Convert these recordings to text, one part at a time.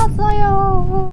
왔어요.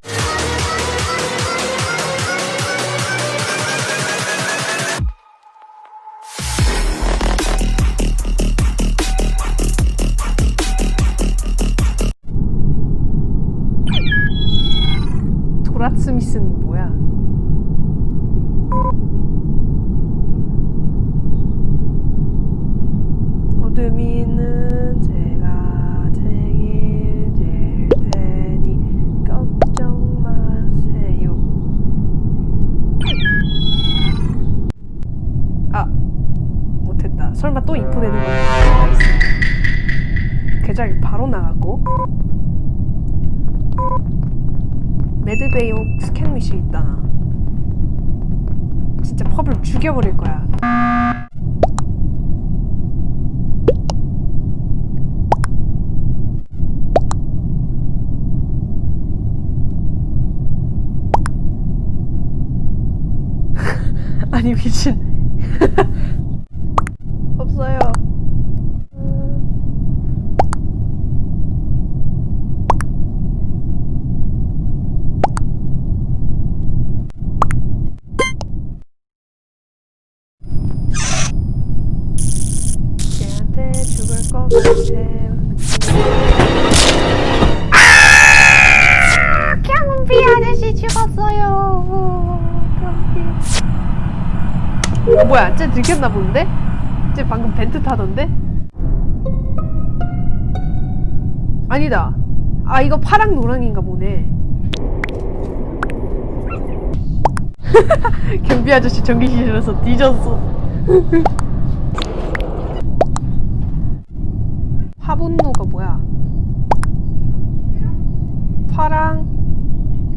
설마 또 입고되는 거 나이스. 계좌를 바로 나갔고 매드베이옥 스캔 미션 있다 나. 진짜 펍을 죽여버릴 거야. 아니 미친 없어요. 음. 걔한테 죽을 것 같아. 경비 아저씨 죽었어요. 경비. 어, 뭐야? 쟤 들켰나 본데? 쟤 방금 벤트 타던데? 아니다. 아 이거 파랑 노랑인가 보네. 경비 아저씨 전기실에서 뒤졌어. 파분노가 뭐야? 파랑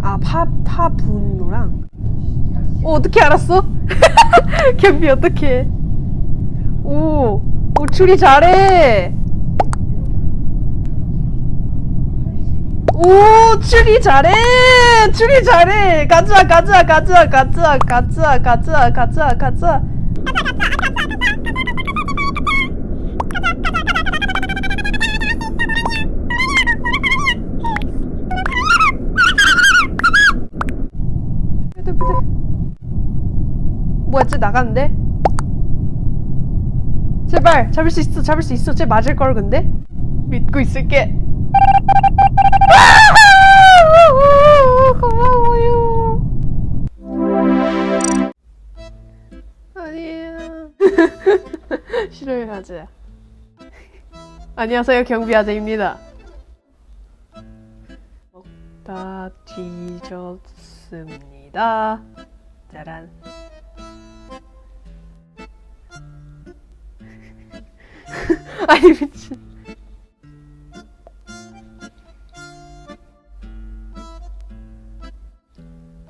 아 파 파분노랑 어 어떻게 알았어? 경비 어떻게? 오, 오 추리 잘해. 오 추리 잘해. 추리 잘해. 가자 가자 가자 가자 가자 가자 가자 가자. 비드. 뭐야 쟤 나갔는데? 제발 잡을 수 있어 잡을 수 있어. 쟤 맞을 걸 근데? 믿고 있을게. 고마워요. 아니야 싫어요 가자 안녕하세요 경비 아재입니다. 먹다 뒤졌습니다 짜란. 아니 미친.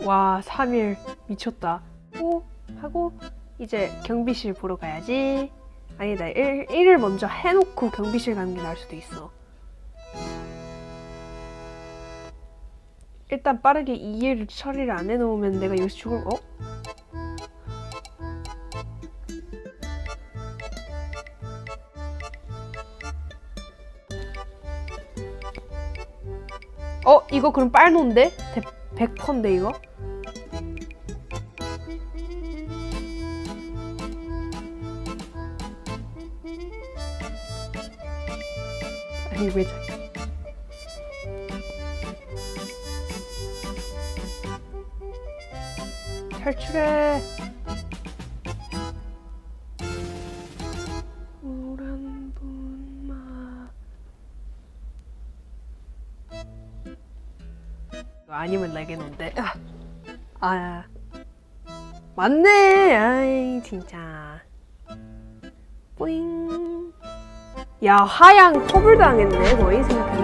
와 3일. 미쳤다. 오 하고 이제 경비실 보러 가야지. 아니다 1, 1을 먼저 해놓고 경비실 가는 게 나을 수도 있어 일단 빠르게 2일 처리를 안 해놓으면 내가 여기서 죽을 어? 어 이거 그럼 빨노인데? 100%인데 이거? 아니 왜 자... 탈출해. 우란 분마 아니면 내게놓은데 아, 아 맞네. 아이 진짜. 뿌잉. 야 하양 컵을 당했네. 거의 생각해보니까